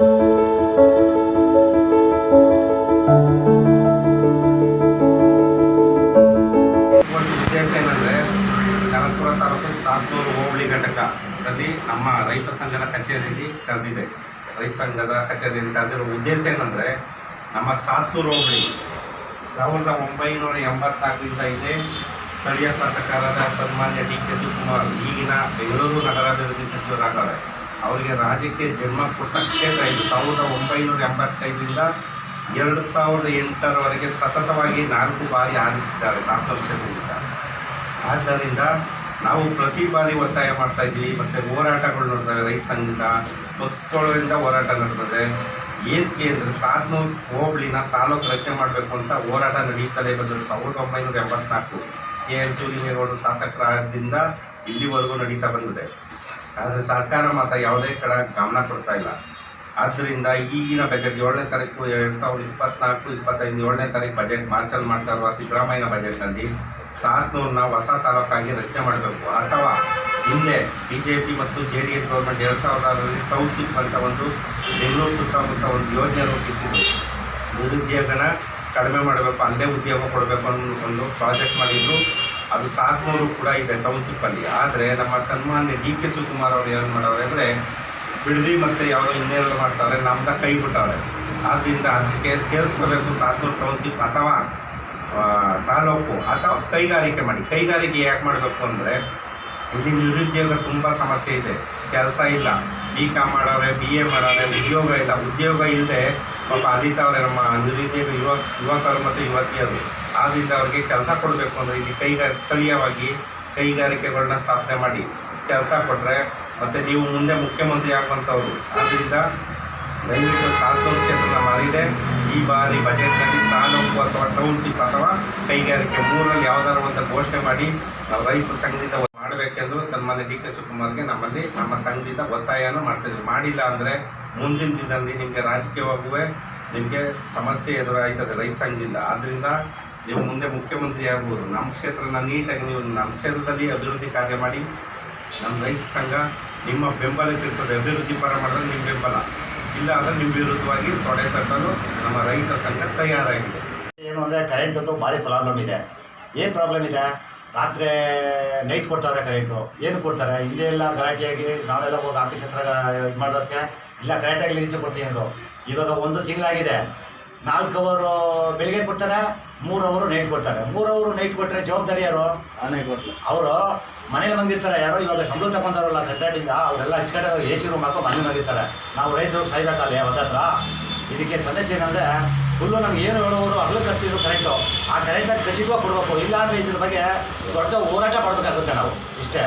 ತಾಲೂಕು ಹೋಬಳಿ ನಮ್ಮ ರೈತ ಸಂಘದ ಕಚೇರಿಯಲ್ಲಿ ಕರೆದಿದೆ. ರೈತ ಸಂಘದ ಕಚೇರಿಯಲ್ಲಿ ಕರೆದಿರೋ ಉದ್ದೇಶ ಏನಂದರೆ, ನಮ್ಮ ಸಾತ್ನೂರು ಹೋಬಳಿ ಸಾವಿರದ ಒಂಬೈನೂರ ಎಂಬತ್ನಾಲ್ಕರಿಂದ ಇದೆ. ಸ್ಥಳೀಯ ಶಾಸಕರಾದ ಸನ್ಮಾನ್ಯ ಡಿ ಕೆ ಶಿವಕುಮಾರ್, ಈಗಿನ ಬೆಂಗಳೂರು ನಗರಾಭಿವೃದ್ಧಿ ಸಚಿವರಾಗವ್ರೆ ಅವರಿಗೆ ರಾಜಕೀಯ ಜನ್ಮ ಕೊಟ್ಟ ಕ್ಷೇತ್ರ ಇದು. ಸಾವಿರದ ಒಂಬೈನೂರ ಎಂಬತ್ತೈದರಿಂದ ಎರಡು ಸಾವಿರದ ಎಂಟರವರೆಗೆ ಸತತವಾಗಿ ನಾಲ್ಕು ಬಾರಿ ಆಲಿಸಿದ್ದಾರೆ ಕ್ಷೇತ್ರದಿಂದ ಆದ್ದರಿಂದ ನಾವು ಪ್ರತಿ ಬಾರಿ ಒತ್ತಾಯ ಮಾಡ್ತಾ ಇದ್ವಿ ಮತ್ತು ಹೋರಾಟಗಳು ನಡೆದಾವೆ ರೈತ ಸಂಘದಿಂದ ಪಕ್ಷಗಳಿಂದ ಹೋರಾಟ ನಡೆದಿದೆ ಏನಕ್ಕೆ ಅಂದರೆ ಸಾಧನ ಹೋಬಳಿನ ತಾಲೂಕು ರಚನೆ ಮಾಡಬೇಕು ಅಂತ ಹೋರಾಟ ನಡೀತಲೇ ಬಂದರೆ ಸಾವಿರದ ಒಂಬೈನೂರ ಎಂಬತ್ನಾಲ್ಕು ಕೆ ಎಲ್ ಸೂರಿನೇಗೌಡರು ಶಾಸಕರಾದಿಂದ ಇಲ್ಲಿವರೆಗೂ ನಡೀತಾ ಬಂದಿದೆ. ಆದರೆ ಸರ್ಕಾರ ಮಾತ್ರ ಯಾವುದೇ ಕಡೆ ಗಮನ ಕೊಡ್ತಾ ಇಲ್ಲ. ಆದ್ದರಿಂದ ಈಗಿನ ಬಜೆಟ್ ಏಳನೇ ತಾರೀಕು ಎರಡು ಸಾವಿರದ ಇಪ್ಪತ್ನಾಲ್ಕು, ಇಪ್ಪತ್ತೈದು ಏಳನೇ ತಾರೀಕು ಬಜೆಟ್ ಮಾರ್ಚಲ್ಲಿ ಮಾಡ್ತಾ ಇರುವ ಸಿದ್ದರಾಮಯ್ಯನ ಬಜೆಟ್ನಲ್ಲಿ ಸಾತ್ನೂರನ್ನ ಹೊಸ ತಾಲೂಕಾಗಿ ರಚನೆ ಮಾಡಬೇಕು. ಅಥವಾ ಹಿಂದೆ ಬಿ ಜೆ ಪಿ ಮತ್ತು ಜೆ ಡಿ ಎಸ್ ಗೌರ್ಮೆಂಟ್ ಎರಡು ಸಾವಿರದ ಆರರಲ್ಲಿ ಟೌನ್ಶಿಪ್ ಅಂತ ಒಂದು, ಬೆಂಗಳೂರು ಸುತ್ತಮುತ್ತ ಒಂದು ಯೋಜನೆ ರೂಪಿಸಿದ್ದು ನಿರುದ್ಯೋಗನ ಕಡಿಮೆ ಮಾಡಬೇಕು, ಅಲ್ಲೇ ಉದ್ಯೋಗ ಕೊಡಬೇಕು ಅನ್ನೋ ಒಂದು ಪ್ರಾಜೆಕ್ಟ್ ಮಾಡಿದ್ದು ಅದು ಸಾತ್ನೂರು ಕೂಡ ಇದೆ ಟೌನ್ಶಿಪ್ಪಲ್ಲಿ ಆದರೆ ನಮ್ಮ ಸನ್ಮಾನ್ಯ ಡಿ ಕೆ ಶಿವಕುಮಾರ್ ಅವರು ಏನು ಮಾಡವ್ರೆ ಅಂದರೆ, ಬಿಡದಿ ಮತ್ತು ಯಾವುದೋ ಇನ್ನೇನು ಮಾಡ್ತಾರೆ, ನಮ್ದ ಕೈ ಬಿಟ್ಟವ್ರೆ. ಆದ್ದರಿಂದ ಅದಕ್ಕೆ ಸೇರಿಸ್ಕೋಬೇಕು ಸಾಧನೂರು ಟೌನ್ಶಿಪ್ ಅಥವಾ ತಾಲೂಕು ಅಥವಾ ಕೈಗಾರಿಕೆ ಮಾಡಿ. ಕೈಗಾರಿಕೆ ಯಾಕೆ ಮಾಡಬೇಕು ಅಂದರೆ, ಇಲ್ಲಿ ನಿರುದ್ಯೋಗ ತುಂಬ ಸಮಸ್ಯೆ ಇದೆ. ಕೆಲಸ ಇಲ್ಲ. ಬಿ ಕಾಮ್ ಮಾಡವ್ರೆ ಬಿ ಎ ಮಾಡವ್ರೆ ಉದ್ಯೋಗ ಇಲ್ಲ. ಉದ್ಯೋಗ ಇಲ್ಲದೆ ಪಾಪ ಅಲಿತಾವ್ರೆ ನಮ್ಮ ನಿರುದ್ಯೋಗ ಯುವ ಯುವಕರು ಮತ್ತು ಯುವತಿಯರು. ಅವ್ರಿಗೆ ಕೆಲಸ ಕೊಡಬೇಕು ಅಂದರೆ ಇಲ್ಲಿ ಕೈಗಾರ ಸ್ಥಳೀಯವಾಗಿ ಕೈಗಾರಿಕೆಗಳನ್ನ ಸ್ಥಾಪನೆ ಮಾಡಿ ಕೆಲಸ ಕೊಟ್ಟರೆ ಮತ್ತು ನೀವು ಮುಂದೆ ಮುಖ್ಯಮಂತ್ರಿ ಆಗುವಂಥವ್ರು. ಆದ್ದರಿಂದ ದಯವಿಟ್ಟು ಸಾಲ್ತೂರು ಕ್ಷೇತ್ರ ಮಾರಿದೆ ಈ ಬಾರಿ ಬಜೆಟ್ನಲ್ಲಿ ತಾಲೂಕು ಅಥವಾ ಟೌನ್ಶಿಪ್ ಅಥವಾ ಕೈಗಾರಿಕೆ ಮೂರಲ್ಲಿ ಯಾವ್ದಾದ್ರು ಒಂದು ಘೋಷಣೆ ಮಾಡಿ ನಾವು ರೈತ ಸಂಘದಿಂದ ಮಾಡಬೇಕೆಂದು ಸನ್ಮಾನ್ಯ ಡಿ ಕೆ ಶಿವಕುಮಾರ್ಗೆ ನಮ್ಮಲ್ಲಿ ನಮ್ಮ ಸಂಘದಿಂದ ಒತ್ತಾಯನೂ ಮಾಡ್ತಿದ್ವಿ ಮಾಡಿಲ್ಲ ಅಂದರೆ ಮುಂದಿನ ದಿನದಲ್ಲಿ ನಿಮಗೆ ರಾಜಕೀಯವಾಗುವೆ, ನಿಮಗೆ ಸಮಸ್ಯೆ ಎದುರಾಯ್ತದೆ ರೈತ ಸಂಘದಿಂದ. ಆದ್ದರಿಂದ ನೀವು ಮುಂದೆ ಮುಖ್ಯಮಂತ್ರಿ ಆಗ್ಬೋದು. ನಮ್ಮ ಕ್ಷೇತ್ರನ ನೀಟಾಗಿ ನೀವು ನಮ್ಮ ಕ್ಷೇತ್ರದಲ್ಲಿ ಅಭಿವೃದ್ಧಿ ಕಾರ್ಯ ಮಾಡಿ, ನಮ್ಮ ರೈತ ಸಂಘ ನಿಮ್ಮ ಬೆಂಬಲಕ್ಕಿರ್ತದೆ. ಅಭಿವೃದ್ಧಿ ಪರ ಮಾಡಿದ್ರೆ ನಿಮ್ಮ ಬೆಂಬಲ. ಇಲ್ಲ ಅಂದರೆ ನಿಮ್ಮ ವಿರುದ್ಧವಾಗಿ ತೊಡೆ ತಟ್ಟಲು ನಮ್ಮ ರೈತ ಸಂಘ ತಯಾರಾಗಿದೆ. ಏನು ಅಂದರೆ ಕರೆಂಟದ್ದು ಭಾರಿ ಪ್ರಾಬ್ಲಮ್ ಇದೆ. ಏನು ಪ್ರಾಬ್ಲಮ್ ಇದೆ? ರಾತ್ರಿ ನೈಟ್ ಕೊಡ್ತಾರೆ ಕರೆಂಟು ಏನು ಕೊಡ್ತಾರೆ? ಹಿಂದೆ ಎಲ್ಲ ಗಲಾಟೆಯಾಗಿ ನಾವೆಲ್ಲ ಹೋಗಿ ಆಫೀಸ್ ಹತ್ರ, ಇದು ಮಾಡೋದಕ್ಕೆ ಇಲ್ಲ ಕರೆಕ್ಟಾಗಿ ಲೀಸ್ ಕೊಡ್ತೀನಿ ಅಂದರು. ಇವಾಗ ಒಂದು ತಿಂಗಳಾಗಿದೆ. ನಾಲ್ಕು ಅವರು ಬೆಳಿಗ್ಗೆ ಕೊಡ್ತಾರೆ ಮೂರು ಅವರು ನೈಟ್ ಕೊಡ್ತಾರೆ. ಮೂರು ಅವರು ನೈಟ್ ಕೊಟ್ಟರೆ ಜವಾಬ್ದಾರಿ ಯಾರು? ಅವರು ಮನೇಲಿ ಬಂದಿರ್ತಾರೆ ಯಾರೋ ಇವಾಗ ಸಂಬಳ ತಗೊಂತಾರಲ್ಲ ಕಟ್ಟಡಿಂದ ಅವರೆಲ್ಲ ಹಚ್ಕಡೆ ಎ ಸಿ ರೂಮ್ ಹಾಕೋ ಮನೇಲಿ ಬಂದಿರ್ತಾರೆ ನಾವು ರೈತರು ಸಾಯ್ಬೇಕಲ್ಲ ಹತ್ರ? ಇದಕ್ಕೆ ಸಮಸ್ಯೆ ಏನಂದರೆ ಫುಲ್ಲು ನಮ್ಗೆ ಏನು ಹೇಳೋರು ಹಗಲು ಕಟ್ತಿದ್ರು ಕರೆಂಟು ಆ ಕರೆಂಟಾಗಿ ಖಚಿತವಾಗಿ ಕೊಡಬೇಕು. ಇಲ್ಲ ಅಂದರೆ ಇದ್ರ ಬಗ್ಗೆ ದೊಡ್ಡ ಹೋರಾಟ ಮಾಡಬೇಕಾಗುತ್ತೆ ನಾವು ಇಷ್ಟೇ.